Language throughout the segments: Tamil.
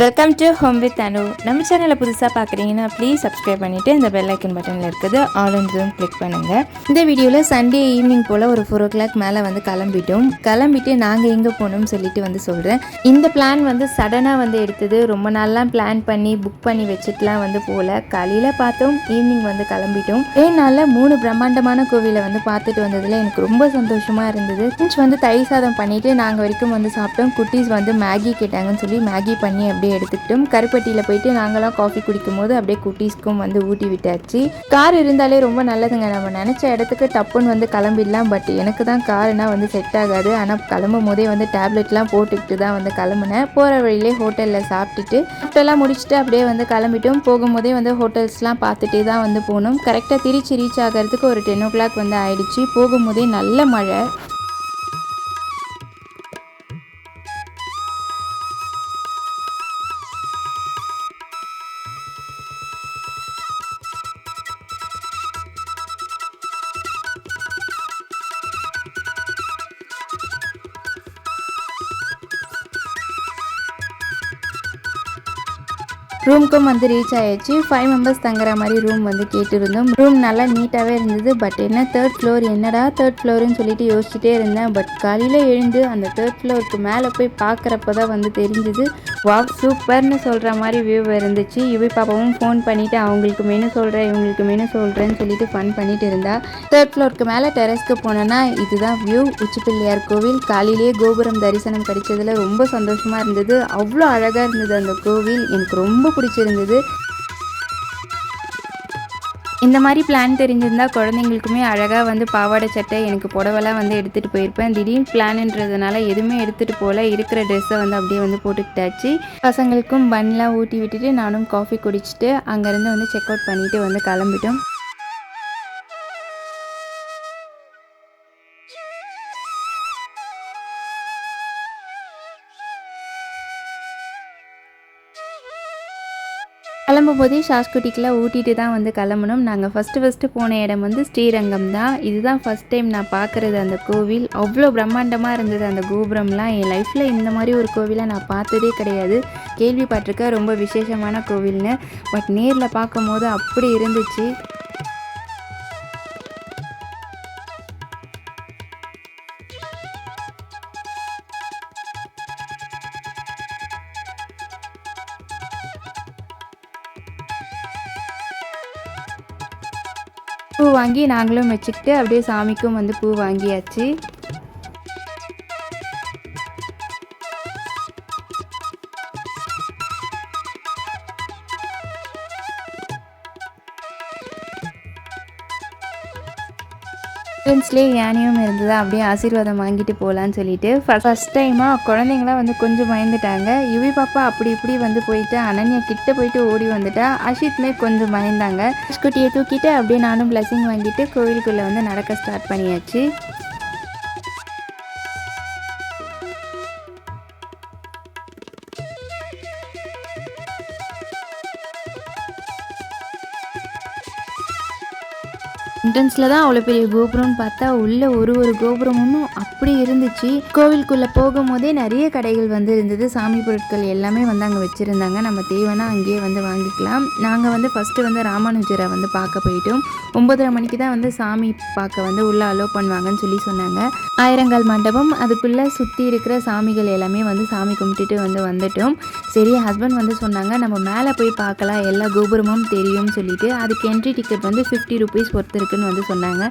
Welcome to home with Anu நம்ம சேனலை புதுசாக பார்க்குறீங்கன்னா ப்ளீஸ் சப்ஸ்கிரைப் பண்ணிவிட்டு இந்த பெல் ஐக்கன் பட்டனில் இருக்குது. ஆல் ஜூம் கிளிக் பண்ணுங்கள் இந்த வீடியோவில் சண்டே ஈவினிங் போல் ஒரு ஃபோர் ஓ கிளாக் மேலே வந்து கிளம்பிட்டோம். கிளம்பிட்டு நாங்கள் எங்கே போகணும்னு சொல்லிட்டு வந்து சொல்கிறேன் இந்த பிளான் வந்து சடனாக வந்து எடுத்தது. ரொம்ப நாள்லாம் பிளான் பண்ணி புக் பண்ணி வச்சுட்டுலாம் வந்து போகல காலையில் பார்த்தோம் ஈவினிங் வந்து கிளம்பிட்டோம். ஏனால மூணு பிரம்மாண்டமான கோவிலை வந்து பார்த்துட்டு வந்ததில் எனக்கு ரொம்ப சந்தோஷமாக இருந்தது. கொஞ்சம் வந்து தயிர் சாதம் பண்ணிவிட்டு நாங்கள் வரைக்கும் வந்து சாப்பிட்டோம். குட்டீஸ் வந்து மேகி கேட்டாங்கன்னு சொல்லி மேகி பண்ணி அப்படியே எடுத்துக்கிட்டோம். கருப்பட்டியில் போயிட்டு நாங்களாம் காஃபி குடிக்கும் போது அப்படியே குட்டீஸ்க்கும் வந்து ஊட்டி விட்டாச்சு. கார் இருந்தாலே ரொம்ப நல்லதுங்க. நம்ம நினச்ச இடத்துக்கு டப்புன்னு வந்து கிளம்பிடலாம். பட் எனக்கு தான் காருனா வந்து செட் ஆகாது. ஆனால் கிளம்பும் போதே வந்து டேப்லெட்லாம் போட்டுக்கிட்டு தான் வந்து கிளம்புனேன். போகிற வழியிலே ஹோட்டலில் சாப்பிட்டுட்டு சாப்பிட்டெல்லாம் முடிச்சுட்டு அப்படியே வந்து கிளம்பிட்டோம். போகும்போதே வந்து ஹோட்டல்ஸ்லாம் பார்த்துட்டே தான் வந்து போனோம். கரெக்டாக திருச்சி ரீச் ஆகிறதுக்கு ஒரு டென் ஓ கிளாக் வந்து ஆயிடுச்சு. போகும்போதே நல்ல மழை. ரூம்க்கும் வந்து ரீச் ஆயிடுச்சு. ஃபைவ் மெம்பர்ஸ் தங்குற மாதிரி ரூம் வந்து கேட்டிருந்தோம். ரூம் நல்லா நீட்டாகவே இருந்தது. பட் என்ன தேர்ட் ஃப்ளோர் என்னடா தேர்ட் ஃப்ளோர்னு சொல்லிட்டு யோசிச்சுட்டே இருந்தேன். பட் காலையில் எழுந்து அந்த தேர்ட் ஃப்ளோருக்கு மேலே போய் பார்க்குறப்ப தான் வந்து தெரிஞ்சுது. வா சூப்பர்னு சொல்கிற மாதிரி வியூ இருந்துச்சு. இவை பாப்பாவும் ஃபோன் பண்ணிவிட்டு அவங்களுக்கு மெனு சொல்கிறேன் இவங்களுக்கு மெனு சொல்கிறேன்னு சொல்லிட்டு ஃபன் பண்ணிட்டு இருந்தா. தேர்ட் ஃப்ளோருக்கு மேலே டெரஸ்க்கு போனேன்னா இதுதான் வியூ உச்சிப்பிள்ளையார் கோவில். காலையிலேயே கோபுரம் தரிசனம் கிடைச்சதில் ரொம்ப சந்தோஷமாக இருந்தது. அவ்வளோ அழகாக இருந்தது அந்த கோவில். எனக்கு ரொம்ப பிடிச்சிருந்தது. இந்த மாதிரி பிளான் தெரிஞ்சிருந்தால் குழந்தைங்களுக்குமே அழகாக வந்து பாவாடை சட்டை எனக்கு புடவெல்லாம் வந்து எடுத்துகிட்டு போயிருப்பேன். திடீர்னு பிளான்ன்றதுனால எதுவுமே எடுத்துகிட்டு போகல இருக்கிற ட்ரெஸ்ஸை வந்து அப்படியே வந்து போட்டுக்கிட்டாச்சு. பசங்களுக்கும் பன்லாம் ஊட்டி விட்டுட்டு நானும் காஃபி குடிச்சிட்டு அங்கேருந்து வந்து செக் அவுட் பண்ணிவிட்டு வந்து கிளம்பிட்டோம். கிளம்பும் போதே ஷாஸ்குட்டிக்கெலாம் ஊட்டிட்டு தான் வந்து கிளம்பணும். நாங்கள் ஃபஸ்ட்டு ஃபஸ்ட்டு போன இடம் வந்து ஸ்ரீரங்கம் தான். இதுதான் ஃபஸ்ட் டைம் நான் பார்க்குறது அந்த கோவில். அவ்வளோ பிரம்மாண்டமாக இருந்தது அந்த கோபுரம்லாம். என் லைஃப்பில் இந்த மாதிரி ஒரு கோவிலை நான் பார்த்ததே கிடையாது. கேள்விப்பட்டிருக்க ரொம்ப விசேஷமான கோவில்னு. பட் நேரில் பார்க்கும்போது அப்படி இருந்துச்சு. பூ வாங்கி நாங்களும் வச்சுக்கிட்டு அப்படியே சாமிக்கும் வந்து பூ வாங்கியாச்சு. என்ட்ரன்ஸ்லேயே யானையும் இருந்தது. அப்படியே ஆசீர்வாதம் வாங்கிட்டு போகலான்னு சொல்லிட்டு ஃபர்ஸ்ட் டைமாக குழந்தைங்களாம் வந்து கொஞ்சம் பயந்துட்டாங்க. யுவி பாப்பா அப்படி இப்படி வந்து போயிட்டு அனன்யா கிட்ட போயிட்டு ஓடி வந்துட்டா. அஷித்மே கொஞ்சம் பயந்தாங்க. குட்டியை தூக்கிட்டு அப்படியே நானும் பிளஸிங் வாங்கிட்டு கோவிலுக்குள்ளே வந்து நடக்க ஸ்டார்ட் பண்ணியாச்சு. என்ட்ரன்ஸில் தான் அவ்வளோ பெரிய கோபுரம்னு பார்த்தா உள்ளே ஒரு ஒரு கோபுரமும் அப்படி இருந்துச்சு. கோவிலுக்குள்ளே போகும்போதே நிறைய கடைகள் வந்து இருந்தது. சாமி பொருட்கள் எல்லாமே வந்து அங்கே வச்சுருந்தாங்க. நம்ம தேவைன்னா அங்கேயே வந்து வாங்கிக்கலாம். நாங்கள் வந்து ஃபஸ்ட்டு வந்து ராமானுஜரை வந்து பார்க்க போயிட்டோம். ஒம்பதரை மணிக்கு தான் வந்து சாமி பார்க்க வந்து உள்ளே அலோவ் பண்ணுவாங்கன்னு சொல்லி சொன்னாங்க. ஆயிரங்கால் மண்டபம் அதுக்குள்ளே சுற்றி இருக்கிற சாமிகள் எல்லாமே வந்து சாமி கும்பிட்டுட்டு வந்து வந்துட்டோம். சரி ஹஸ்பண்ட் வந்து சொன்னாங்க நம்ம மேலே போய் பார்க்கலாம். எல்லா கோபுரமும் தெரியும்னு சொல்லிட்டு அதுக்கு என்ட்ரி டிக்கெட் வந்து ஃபிஃப்டி ருபீஸ் ஒருத்தருக்கு இருக்குன்னு வந்து சொன்னாங்க.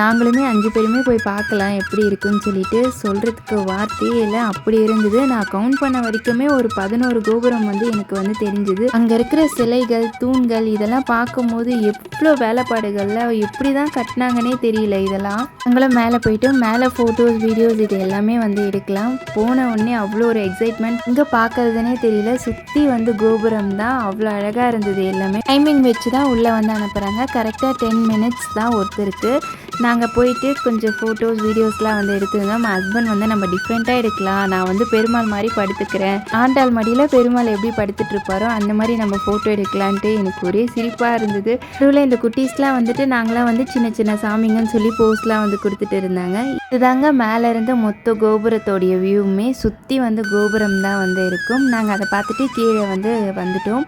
நாங்களுமே அஞ்சு பேருமே போய் பார்க்கலாம் எப்படி இருக்குன்னு சொல்லிட்டு சொல்கிறதுக்கு வார்த்தையே இல்லை. அப்படி இருந்தது. நான் கவுண்ட் பண்ண வரைக்குமே ஒரு பதினோரு கோபுரம் வந்து எனக்கு வந்து தெரிஞ்சுது. அங்கே இருக்கிற சிலைகள் தூண்கள் இதெல்லாம் பார்க்கும்போது எவ்வளோ வேலைப்பாடுகளில் எப்படி தான் கட்டினாங்கன்னே தெரியல இதெல்லாம். நாங்களும் மேலே போயிட்டு மேலே ஃபோட்டோஸ் வீடியோஸ் இது எல்லாமே வந்து எடுக்கலாம். போன உடனே அவ்வளோ ஒரு எக்ஸைட்மெண்ட் இங்கே பார்க்கறதுனே தெரியல. சுற்றி வந்து கோபுரம் தான். அவ்வளோ அழகாக இருந்தது எல்லாமே. டைமிங் வச்சு தான் உள்ளே வந்து அனுப்புகிறாங்க கரெக்டாக டென் மினிட்ஸ் தான். ஒருத்தருக்கு. நாங்கள் போயிட்டு கொஞ்சம் ஃபோட்டோஸ் வீடியோஸ்லாம் வந்து எடுத்துருந்தோம். ஹஸ்பண்ட் வந்து நம்ம டிஃப்ரெண்ட்டாக எடுக்கலாம். நான் வந்து பெருமாள் மாதிரி படுத்துக்கிறேன். ஆண்டாள் மடியில் பெருமாள் எப்படி படுத்துட்டு இருப்பாரோ அந்த மாதிரி நம்ம ஃபோட்டோ எடுக்கலான்ட்டு எனக்கு ஒரே சிரிப்பாக இருந்தது. நடுவில் இந்த குட்டீஸ்லாம் வந்துட்டு நாங்களாம் வந்து சின்ன சின்ன சாமிங்கன்னு சொல்லி போஸ்ட்லாம் வந்து கொடுத்துட்டு இருந்தாங்க. இதுதாங்க மேலே இருந்த மொத்த கோபுரத்தோடைய வியூவுமே சுற்றி வந்து கோபுரம் தான் வந்து இருக்கும். நாங்கள் அதை பார்த்துட்டு கீழே வந்து வந்துட்டோம்.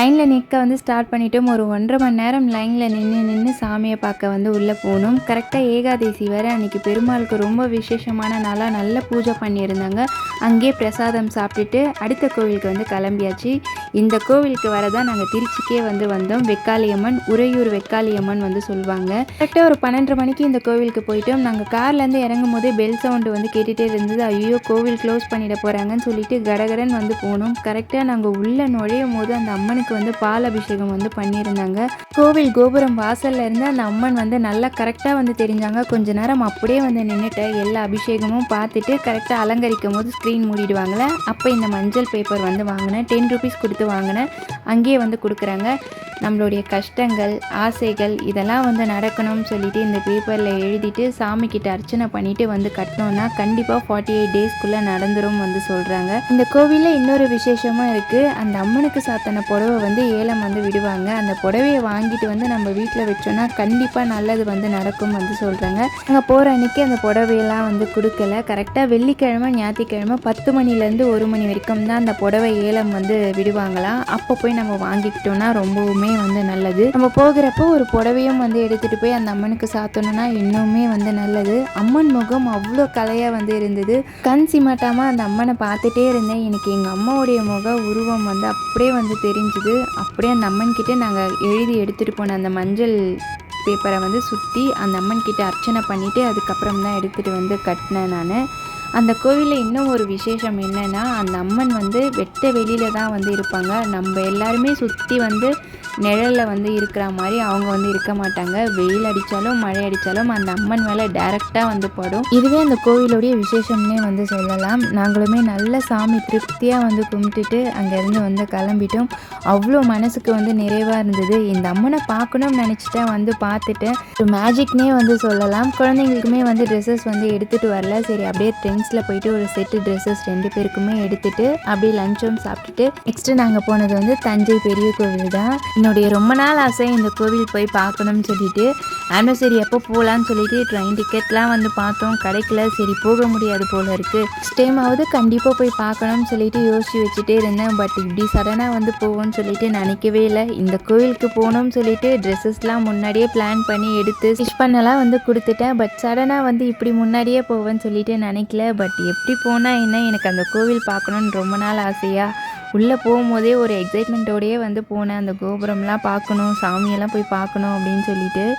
லைனில் நிற்க வந்து ஸ்டார்ட் பண்ணிட்டோம். ஒரு ஒன்றரை மணி நேரம் லைனில் நின்று நின்று சாமியை பார்க்க வந்து உள்ளே போகணும் கரெக்டாக ஏகாதசி வேறு அன்றைக்கி பெருமாளுக்கு ரொம்ப விசேஷமான நாளாக நல்ல பூஜை பண்ணியிருந்தாங்க. அங்கேயே பிரசாதம் சாப்பிட்டுட்டு அடுத்த கோவிலுக்கு வந்து கிளம்பியாச்சு. இந்த கோவிலுக்கு வரதான் நாங்கள் திருச்சிக்கே வந்து வந்தோம். வெக்காளியம்மன் உறையூர் வெக்காளியம்மன் வந்து சொல்லுவாங்க கரெக்டாக ஒரு பன்னெண்டரை மணிக்கு இந்த கோவிலுக்கு போயிட்டோம். நாங்கள் கார்லேருந்து இறங்கும் போதே பெல் சவுண்டு வந்து கேட்டுகிட்டே இருந்தது. ஐயோ கோவில் க்ளோஸ் பண்ணிட போகிறாங்கன்னு சொல்லிட்டு கடகடன் வந்து போனோம். கரெக்டாக நாங்கள் உள்ளே நுழையும் போது அந்த அம்மனுக்கு வந்து பால் அபிஷேகம் வந்து பண்ணியிருந்தாங்க. கோவில் கோபுரம் வாசல்ல இருந்து அந்த அம்மன் வந்து நல்லா கரெக்டாக வந்து தெரிஞ்சாங்க. கொஞ்ச நேரம் அப்படியே வந்து நின்றுட்டு எல்லா அபிஷேகமும் பார்த்துட்டு கரெக்டாக அலங்கரிக்கும் போது ஸ்க்ரீன் மூடிடுவாங்களே அப்போ இந்த மஞ்சள் பேப்பர் வந்து வாங்கினேன். டென் ருபீஸ் கொடுத்து வாங்கினேன். அங்கேயே வந்து கொடுக்குறாங்க. நம்மளுடைய கஷ்டங்கள் ஆசைகள் இதெல்லாம் வந்து நடக்கணும்னு சொல்லிட்டு இந்த பேப்பரில் எழுதிட்டு சாமிக்கிட்ட அர்ச்சனை பண்ணிட்டு வந்து கட்டினோன்னா கண்டிப்பாக ஃபார்ட்டி எயிட் டேஸ்க்குள்ளே நடந்துரும் வந்து சொல்கிறாங்க இந்த கோவிலில் இன்னொரு விசேஷமும் இருக்குது அந்த அம்மனுக்கு சாத்தன புடவை வந்து ஏலம் வந்து விடுவாங்க. அந்த புடவையை வாங்கிட்டு வந்து நம்ம வீட்டில் வச்சோன்னா கண்டிப்பாக நல்லது வந்து நடக்கும் வந்து சொல்கிறாங்க அங்கே போகிற அன்றைக்கி அந்த புடவையெல்லாம் வந்து கொடுக்கல. கரெக்டாக வெள்ளிக்கிழமை ஞாயிற்றுக்கிழமை பத்து மணிலேருந்து ஒரு மணி வரைக்கும் தான் அந்த புடவை ஏலம் வந்து விடுவாங்களாம். அப்போ போய் நம்ம வாங்கிக்கிட்டோம்னா ரொம்பவுமே வந்து நல்லது. நம்ம போகிறப்போ ஒரு புடவையும் வந்து எடுத்துகிட்டு போய் அந்த அம்மனுக்கு சாத்தணும்னா இன்னுமே வந்து நல்லது. அம்மன் முகம் அவ்வளோ கலையாக வந்து இருந்தது. கண் சிமட்டாமல் அந்த அம்மனை பார்த்துட்டே இருந்தேன். எனக்கு எங்கள் அம்மாவுடைய முக உருவம் வந்து அப்படியே வந்து தெரிஞ்சுது. அப்படியே அந்த அம்மன் கிட்ட நாங்கள் எழுதி எடுத்துகிட்டு போன அந்த மஞ்சள் பேப்பரை வந்து சுற்றி அந்த அம்மன் கிட்ட அர்ச்சனை பண்ணிவிட்டு அதுக்கப்புறம் தான் எடுத்துகிட்டு வந்து கட்டினேன் நான். அந்த கோவிலில் இன்னும் ஒரு விசேஷம் என்னென்னா அந்த அம்மன் வந்து வெட்ட வெளியில் தான் வந்து இருப்பாங்க. நம்ம எல்லாருமே சுற்றி வந்து நிழலில் வந்து இருக்கிற மாதிரி அவங்க வந்து இருக்க மாட்டாங்க. வெயில் அடித்தாலும் மழை அடித்தாலும் அந்த அம்மன் மேலே டைரெக்டாக வந்து படும். இதுவே அந்த கோவிலுடைய விசேஷம்னே வந்து சொல்லலாம். நாங்களுமே நல்ல சாமி திருப்தியாக வந்து கும்பிட்டுட்டு அங்கேருந்து வந்து கிளம்பிட்டோம். அவ்வளோ மனசுக்கு வந்து நிறைவாக இருந்தது. இந்த அம்மனை பார்க்கணும்னு நினச்சிட்டேன் வந்து பார்த்துட்டு மேஜிக்னே வந்து சொல்லலாம். குழந்தைங்களுக்குமே வந்து ட்ரெஸ்ஸஸ் வந்து எடுத்துகிட்டு வரல. சரி அப்படியே ட்ரெண்ட்ஸில் போயிட்டு ஒரு செட்டு ட்ரெஸ்ஸஸ் ரெண்டு பேருக்குமே எடுத்துட்டு அப்படியே லஞ்சும் சாப்பிட்டுட்டு நெக்ஸ்ட்டு நாங்கள் போனது வந்து தஞ்சை பெரிய கோவில் தான். என்னுடைய ரொம்ப நாள் ஆசை இந்த கோவில் போய் பார்க்கணும்னு சொல்லிட்டு. ஆனிவர்சரி எப்போ போகலான்னு சொல்லிட்டு ட்ரெயின் டிக்கெட்லாம் வந்து பார்த்தோம். கிடைக்கல சரி போக முடியாது போல இருக்குது நெக்ஸ்ட் டைம் கண்டிப்பாக போய் பார்க்கணும்னு சொல்லிட்டு யோசிச்சு வச்சுட்டே இருந்தேன். பட் இப்படி சடனாக வந்து போவோம்னு சொல்லிட்டு நினைக்கவே இல்லை. இந்த கோவிலுக்கு போகணும்னு சொல்லிட்டு ட்ரெஸ்ஸஸ்லாம் முன்னாடியே பிளான் பண்ணி எடுத்து ஸ்டிச் பண்ணலாம் வந்து கொடுத்துட்டேன். பட் சடனாக வந்து இப்படி முன்னாடியே போவேன்னு சொல்லிட்டு நினைக்கல. பட் எப்படி போனால் என்ன எனக்கு அந்த கோவில் பார்க்கணுன்னு ரொம்ப நாள் ஆசையாக உள்ளே போகும்போதே ஒரு எக்ஸைட்மெண்ட்டோடையே வந்து போனேன். அந்த கோபுரம்லாம் பார்க்கணும் சாமியெல்லாம் போய் பார்க்கணும் அப்படின்னு சொல்லிட்டு.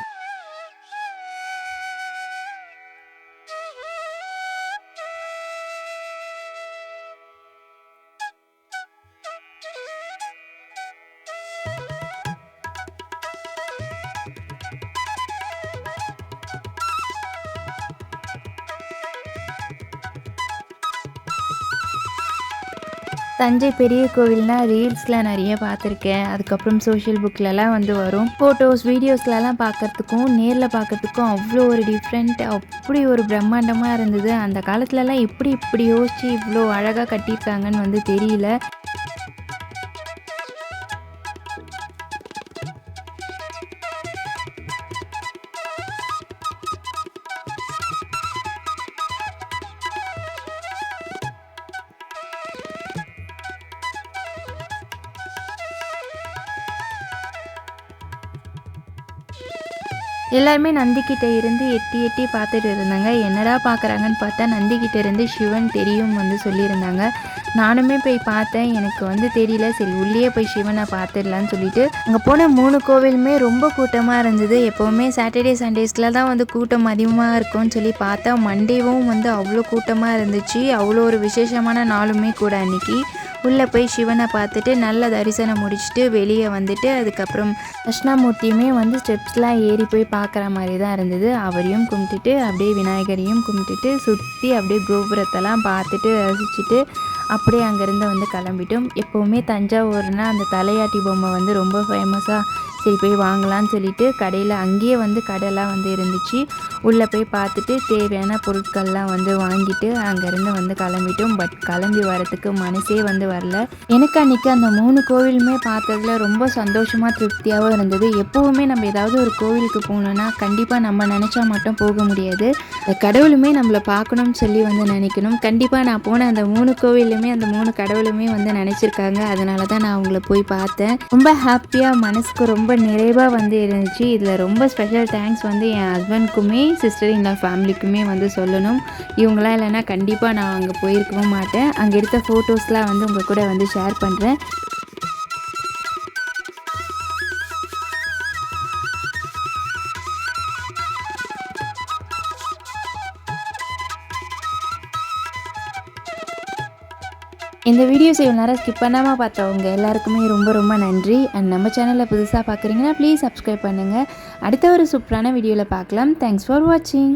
தஞ்சை பெரிய கோவில்னா ரீல்ஸ்லாம் நிறைய பார்த்துருக்கேன். அதுக்கப்புறம் சோஷியல் புக்லலாம் வந்து வரும். ஃபோட்டோஸ் வீடியோஸ்லலாம் பார்க்கறதுக்கும் நேரில் பார்க்கறதுக்கும் அவ்வளோ ஒரு டிஃப்ரெண்ட் அப்படி ஒரு பிரம்மாண்டமாக இருந்தது. அந்த காலத்துலலாம் எப்படி இப்படி யோசித்து இவ்வளோ அழகாக கட்டியிருக்காங்கன்னு வந்து தெரியல. எல்லாருமே நந்திக்கிட்ட இருந்து எட்டி எட்டி பார்த்துட்டு இருந்தாங்க. என்னடா பார்க்குறாங்கன்னு பார்த்தா நந்திக்கிட்ட இருந்து சிவன் தெரியும் வந்து சொல்லியிருந்தாங்க. நானுமே போய் பார்த்தேன். எனக்கு வந்து தெரியல. சரி உள்ளே போய் சிவனை பார்த்துடலான்னு சொல்லிட்டு. அங்கே போன மூணு கோவிலுமே ரொம்ப கூட்டமாக இருந்தது. எப்போவுமே சாட்டர்டே சண்டேஸில் தான் வந்து கூட்டம் அதிகமாக இருக்கும்னு சொல்லி பார்த்தா மண்டேவும் வந்து அவ்வளோ கூட்டமாக இருந்துச்சு. அவ்வளோ ஒரு விசேஷமான நாளுமே கூட அன்னைக்கு. உள்ளே போய் சிவனை பார்த்துட்டு நல்ல தரிசனம் முடிச்சுட்டு வெளியே வந்துட்டு அதுக்கப்புறம் தட்சிணாமூர்த்தியுமே வந்து ஸ்டெப்ஸ்லாம் ஏறி போய் பார்க்குற மாதிரி தான் இருந்தது. அவரையும் கும்பிட்டுட்டு அப்படியே விநாயகரையும் கும்பிட்டுட்டு சுற்றி அப்படியே கோபுரத்தெல்லாம் பார்த்துட்டு ரசிச்சுட்டு அப்படியே அங்கேருந்து வந்து கிளம்பிட்டோம். எப்போவுமே தஞ்சாவூர்னா அந்த தலையாட்டி பொம்மை வந்து ரொம்ப ஃபேமஸாக சரி போய் வாங்கலாம்னு சொல்லிட்டு கடையில் அங்கேயே வந்து கடைலாம் வந்து இருந்துச்சு. உள்ளே போய் பார்த்துட்டு தேவையான பொருட்கள்லாம் வந்து வாங்கிட்டு அங்கேருந்து வந்து கிளம்பிட்டோம். பட் கிளம்பி வரத்துக்கு மனசே வந்து வரல. எனக்கு அன்றைக்கி அந்த மூணு கோவிலுமே பார்த்ததுல ரொம்ப சந்தோஷமாக திருப்தியாகவும் இருந்தது. எப்போவுமே நம்ம ஏதாவது ஒரு கோவிலுக்கு போகணுன்னா கண்டிப்பாக நம்ம நினச்சா மட்டும் போக முடியாது. கடவுளுமே நம்மளை பார்க்கணும்னு சொல்லி வந்து நினைக்கணும். கண்டிப்பாக நான் போன அந்த மூணு கோவிலுமே அந்த மூணு கடவுளுமே வந்து நினச்சிருக்காங்க. அதனால தான் நான் அவங்கள போய் பார்த்தேன். ரொம்ப ஹாப்பியாக மனசுக்கு ரொம்ப நிறைவாக வந்து இருந்துச்சு. இதில் ரொம்ப ஸ்பெஷல் தேங்க்ஸ் வந்து என் ஹஸ்பண்ட்க்குமே. சிஸ்டர் இந்த ஃபேமிலிக்குமே வந்து சொல்லணும். இவங்களாம் இல்லைன்னா கண்டிப்பாக நான் அங்கே போயிருக்கவும் மாட்டேன். அங்கே எடுத்த ஃபோட்டோஸ்லாம் வந்து உங்கள் கூட வந்து ஷேர் பண்ணுறேன் இந்த வீடியோஸ் இவ்வளோ நேரம் ஸ்கிப் பண்ணாமல் பார்த்தவங்க எல்லாருக்குமே ரொம்ப ரொம்ப நன்றி. அண்ட் நம்ம சேனலில் புதுசாக பார்க்குறீங்கன்னா ப்ளீஸ் சப்ஸ்கிரைப் பண்ணுங்கள் அடுத்த ஒரு சூப்பரான வீடியோவில் பார்க்கலாம். தேங்க்ஸ் ஃபார் வாட்சிங்